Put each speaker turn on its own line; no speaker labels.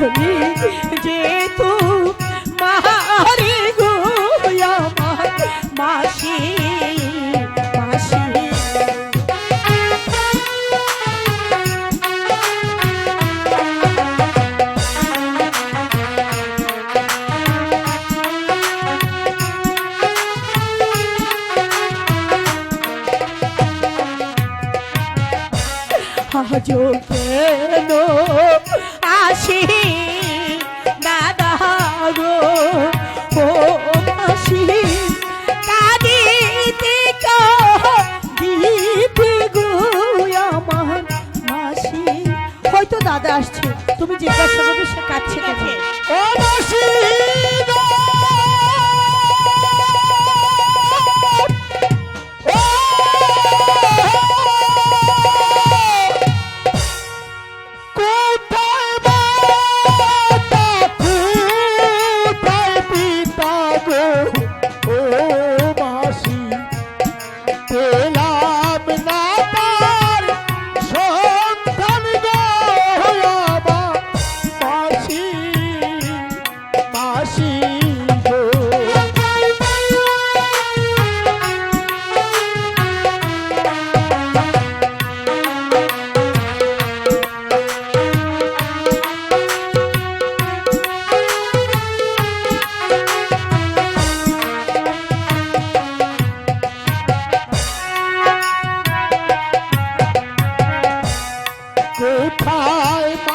বলি যে তু মারি গো আমার মাসি। আজও কেন আসি। দাদা গো, ও মাসি, কাঁদিতে দিতে গো আমার মাসি। হয়তো দাদা আসছে, তুমি জিজ্ঞাসা করবে সে কাছে ও মাসি হায়